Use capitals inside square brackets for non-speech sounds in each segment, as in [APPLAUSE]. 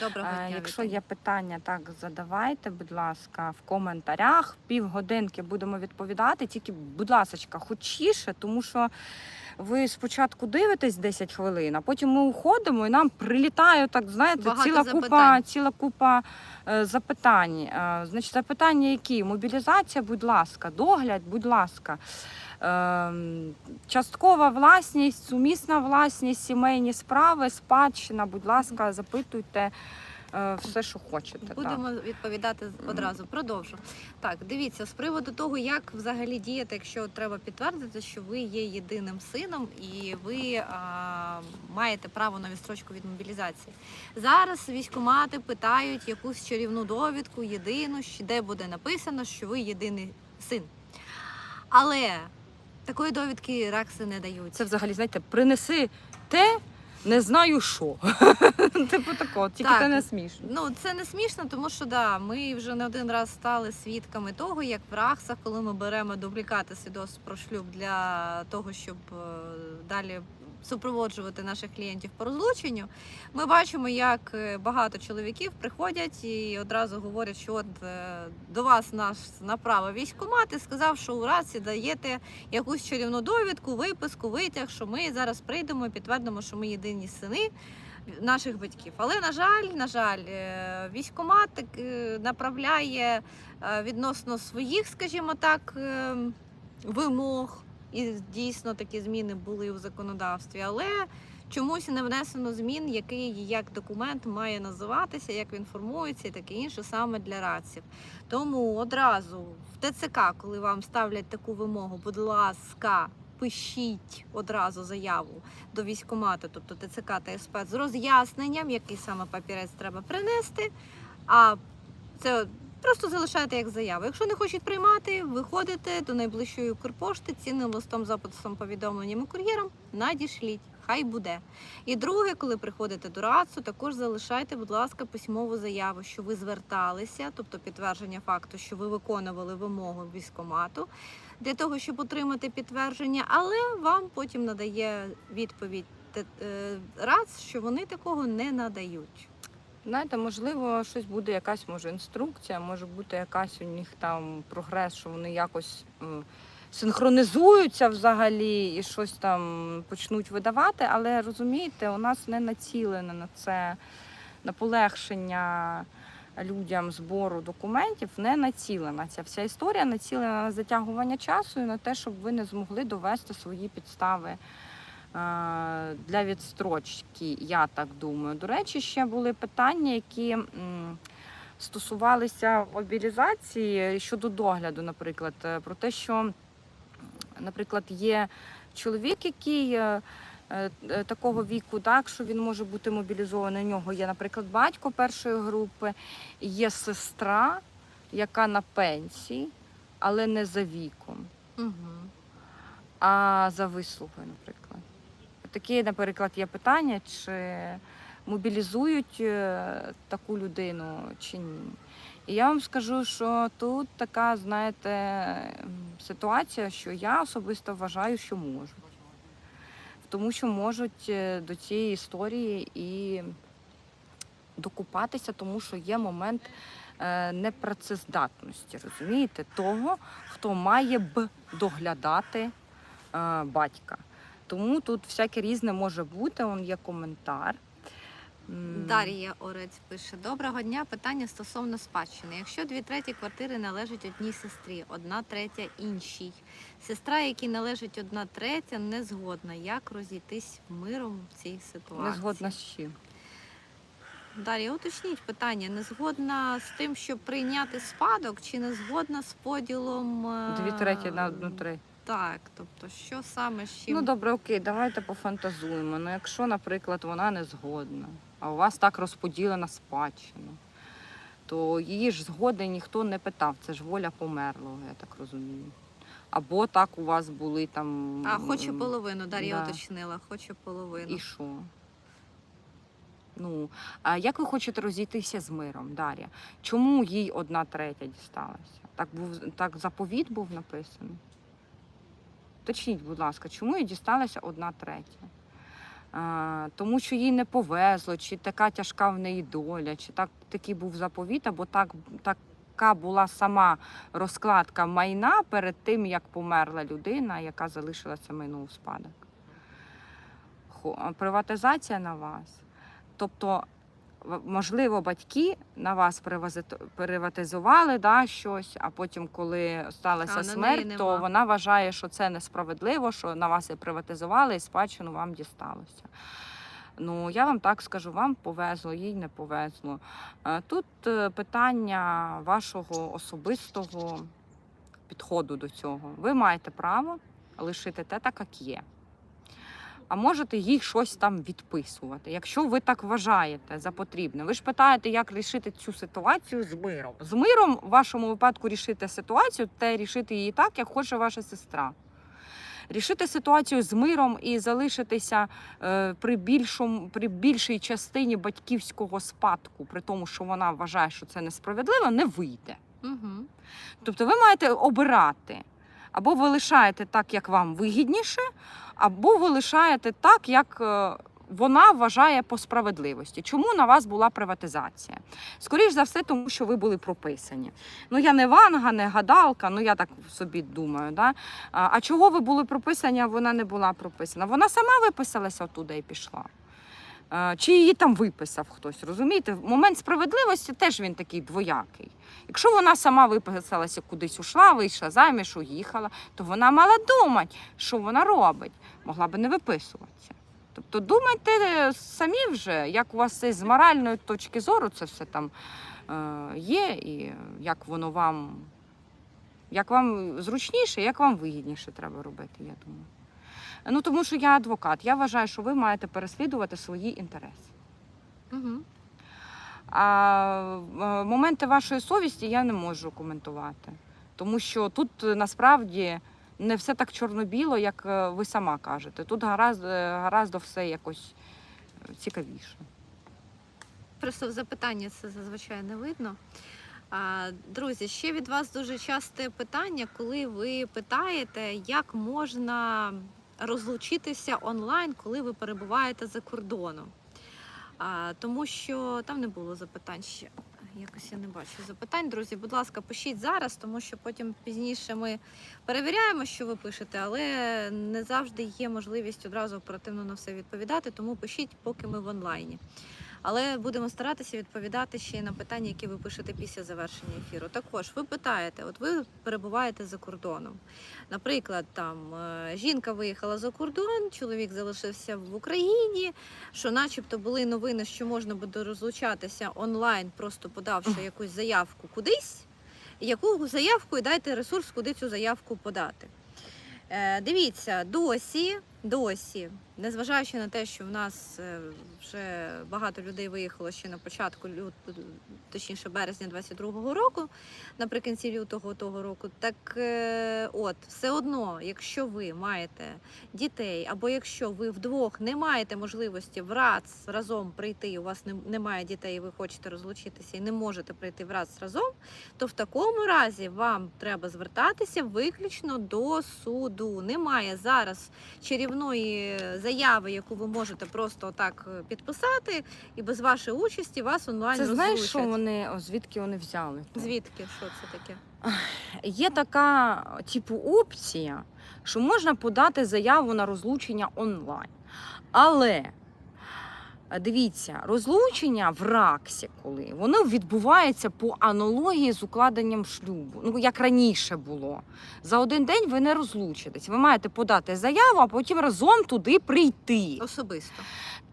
Доброго Е, дня. Якщо є питання, так задавайте, будь ласка, в коментарях. Півгодинки будемо відповідати. Тільки, будь ласка, хочіше, тому що ви спочатку дивитесь 10 хвилин, а потім ми уходимо і нам прилітає, так знаєте, Багато ціла купа, ціла купа е, запитань. Е, значить, запитання які? Мобілізація, будь ласка, догляд, будь ласка. Ем, Часткова власність, сумісна власність, сімейні справи, спадщина. Будь ласка, запитуйте е, все, що хочете. так. Будемо відповідати одразу. Продовжу. Так, дивіться, з приводу того, як взагалі діяти, якщо треба підтвердити, що ви є єдиним сином і ви а, маєте право на відстрочку від мобілізації. Зараз військкомати питають якусь чарівну довідку, єдину, де буде написано, що ви єдиний син. Але такої довідки ракси не дають. Це взагалі, знаєте, принеси те, не знаю що. [LAUGHS] Типу такого, тільки Так. це не смішно. Ну це не смішно, тому що да, ми вже не один раз стали свідками того, як в раксах, коли ми беремо дублікати свідоцтв про шлюб для того, щоб е, далі супроводжувати наших клієнтів по розлученню, ми бачимо, як е, багато чоловіків приходять і одразу говорять, що от е, до вас наш направив військкомат і сказав, що у Рахсі даєте якусь чарівну довідку, виписку, витяг, що ми зараз прийдемо і підтвердимо, що ми єдині сини наших батьків. Але на жаль, на жаль, е, військкомат направляє відносно своїх, скажімо так, е, вимог. І дійсно такі зміни були в законодавстві, але чомусь не внесено змін, який як документ має називатися, як він формується і таке інше саме для радців. Тому одразу в ТЦК, коли вам ставлять таку вимогу, будь ласка, пишіть одразу заяву до військкомату, тобто ТЦК та СП, з роз'ясненням, який саме папірець треба принести. А це просто залишаєте як заяву. Якщо не хочуть приймати, виходите до найближчої Укрпошти, цінним листом, записом, повідомленням і кур'єром, надішліть. Хай буде. І друге, коли приходите до РАЦу, також залишайте, будь ласка, письмову заяву, що ви зверталися, тобто підтвердження факту, що ви виконували вимогу військкомату для того, щоб отримати підтвердження, але вам потім надає відповідь те- е, РАЦ, що вони такого не надають. Знаєте, можливо, щось буде якась може інструкція, може бути якась у них там прогрес, що вони якось синхронізуються взагалі і щось там почнуть видавати. Але розумієте, у нас не націлено на це на полегшення людям збору документів, не націлена. Ця вся історія націлена на затягування часу і на те, щоб ви не змогли довести свої підстави для відстрочки, я так думаю. До речі, ще були питання, які стосувалися мобілізації щодо догляду, наприклад, е, про те, що, наприклад, є чоловік, який е, е, е, такого віку, так, що він може бути мобілізований. У нього є, наприклад, батько першої групи, є сестра, яка на пенсії, але не за віком Угу. а за вислугою, наприклад. Такі, наприклад, є питання, чи мобілізують е, таку людину чи ні. І я вам скажу, що тут така, знаєте, ситуація, що я особисто вважаю, що можуть. Тому що можуть е, до цієї історії і докупатися, тому що є момент е, непрацездатності, розумієте, того, хто має б доглядати батька. Тому тут всяке різне може бути. Он є коментар. Дар'я Орець пише: Доброго дня. Питання стосовно спадщини. Якщо дві треті квартири належать одній сестрі, одна третя іншій. Сестра, якій належить одна третя, не згодна. Як розійтись миром в цій ситуації? Не згодна з чим. Дар'я, уточніть питання. Не згодна з тим, щоб прийняти спадок, чи не згодна з поділом е, Дві треті на одну третю. Так, тобто, що саме з чим Ну добре, окей, давайте пофантазуємо. Ну, якщо, наприклад, вона не згодна, а у вас так розподілена спадщина, то її ж згоди ніхто не питав. Це ж воля померлого, я так розумію. Або так у вас були там. А хочу половину, Дар'я да. уточнила, хочу половину. І що? Ну, а як ви хочете розійтися з миром, Дар'я? Чому їй одна третя дісталася? Так був так заповіт був написаний? Точніть, будь ласка, чому їй дісталася одна третя? а, тому що їй не повезло, чи така тяжка в неї доля, чи так такий був заповіт, або так, така була сама розкладка майна перед тим, як померла людина, яка залишила це майно у спадок. Приватизація на вас. Тобто, можливо, батьки на вас приватизували да, щось, а потім, коли сталася А смерть, то вона вважає, що це несправедливо, що на вас і приватизували, і спадщину вам дісталося. Ну, я вам так скажу, вам повезло, їй не повезло. Е, Тут е, питання вашого особистого підходу до цього. Ви маєте право лишити те так, як є. А можете їй щось там відписувати, якщо ви так вважаєте за потрібне. Ви ж питаєте, як рішити цю ситуацію з миром. З миром в вашому випадку рішити ситуацію, те рішити її так, як хоче ваша сестра. Рішити ситуацію з миром і залишитися е, при, більшому, при більшій частині батьківського спадку, при тому, що вона вважає, що це несправедливо, не вийде. Угу. Тобто ви маєте обирати. Або ви лишаєте так, як вам вигідніше, або ви лишаєте так, як е, вона вважає по справедливості. Чому на вас була приватизація? Скоріш за все, тому що ви були прописані. Ну я не ванга, не гадалка, ну я так собі думаю. Да? А чого ви були прописані, а вона не була прописана? Вона сама виписалася оттуда і пішла. Чи її там виписав хтось, розумієте? Момент справедливості теж він такий двоякий. Якщо вона сама виписалася кудись ушла, вийшла заміж, уїхала, то вона мала думати, що вона робить. Могла би не виписуватися. Тобто думайте самі вже, як у вас з моральної точки зору це все там е, є, і як воно вам, як вам зручніше, як вам вигідніше треба робити, я думаю. Ну тому що я адвокат. Я вважаю, що ви маєте переслідувати свої інтереси. Угу. А е, моменти вашої совісті я не можу коментувати, тому що тут е, насправді не все так чорно-біло, як е, ви сама кажете. Тут гаразд, гаразд все якось цікавіше. Просто в запитання це зазвичай не видно. Друзі, ще від вас дуже часте питання, коли ви питаєте, як можна розлучитися онлайн, коли ви перебуваєте за кордоном. Тому що там не було запитань ще. Якось я не бачу запитань. Друзі, будь ласка, пишіть зараз, тому що потім пізніше ми перевіряємо, що ви пишете, але не завжди є можливість одразу оперативно на все відповідати, тому пишіть, поки ми в онлайні. Але будемо старатися відповідати ще на питання, які ви пишете після завершення ефіру. Також ви питаєте, от ви перебуваєте за кордоном. Наприклад, там е, жінка виїхала за кордон, чоловік залишився в Україні, що, начебто, були новини, що можна буде розлучатися онлайн, просто подавши якусь заявку кудись. Яку заявку і дайте ресурс, куди цю заявку подати. Е, дивіться, досі, досі, незважаючи на те, що в нас е, вже багато людей виїхало ще на початку лют, точніше березня 22-го року, наприкінці лютого того року, так е, от все одно, якщо ви маєте дітей, або якщо ви вдвох не маєте можливості враз разом прийти, у вас немає дітей, і ви хочете розлучитися і не можете прийти враз разом, то в такому разі вам треба звертатися виключно до суду. Немає зараз чарівної заяви, яку ви можете просто так е, підписати, і без вашої участі вас онлайн Це знаєш, що вони о, звідки вони взяли? Звідки? Що це таке? Є така типу опція, що можна подати заяву на розлучення онлайн. Але дивіться, розлучення в РАКСі, коли воно відбувається по аналогії з укладенням шлюбу. Ну як раніше було. За один день ви не розлучитесь. Ви маєте подати заяву, а потім разом туди прийти. Особисто.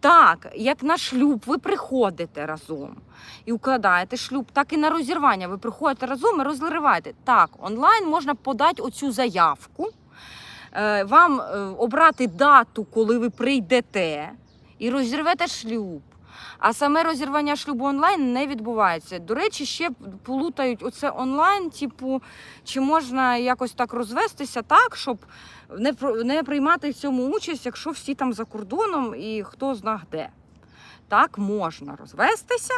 Так, як на шлюб ви приходите разом і укладаєте шлюб, так і на розірвання. Ви приходите разом і розриваєте. Так, онлайн можна подати оцю заявку, е, вам е, обрати дату, коли ви прийдете, і розірвете шлюб. А саме розірвання шлюбу онлайн не відбувається. До речі, ще плутають оце онлайн, типу, чи можна якось так розвестися так, щоб не, не приймати в цьому участь, якщо всі там за кордоном і хто зна де. Так можна розвестися,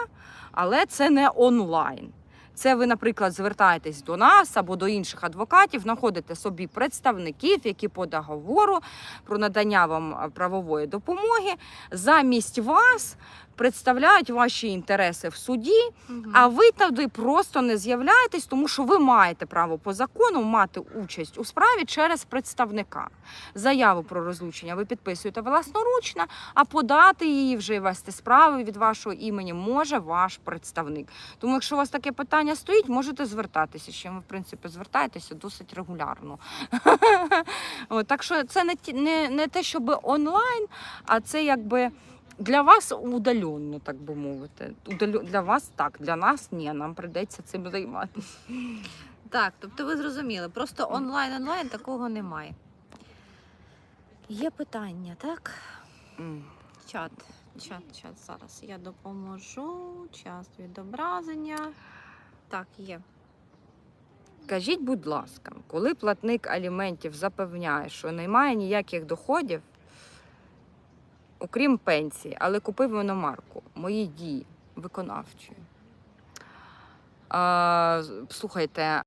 але це не онлайн. Це ви, наприклад, звертаєтесь до нас або до інших адвокатів, знаходите собі представників, які по договору про надання вам правової допомоги замість вас представляють ваші інтереси в суді, а ви туди просто не з'являєтесь, тому що ви маєте право по закону мати участь у справі через представника. Заяву про розлучення ви підписуєте власноручно, а подати її вже і вести справи від вашого імені може ваш представник. Тому, якщо у вас таке питання стоїть, можете звертатися. Чим ви, в принципі, звертаєтеся досить регулярно. [LAUGHS] Так що це не те, щоб онлайн, а це якби. Для вас удаленно, так би мовити. Удалю... Для вас так, для нас ні, нам прийдеться цим займатися. Так, тобто ви зрозуміли, просто онлайн онлайн такого немає. Є питання, так? Чат, чат, чат. Зараз я допоможу. Час відображення. Так, є. Кажіть, будь ласка, коли платник аліментів запевняє, що немає ніяких доходів, окрім пенсії, але купив іномарку, мої дії виконавчої. А, слухайте,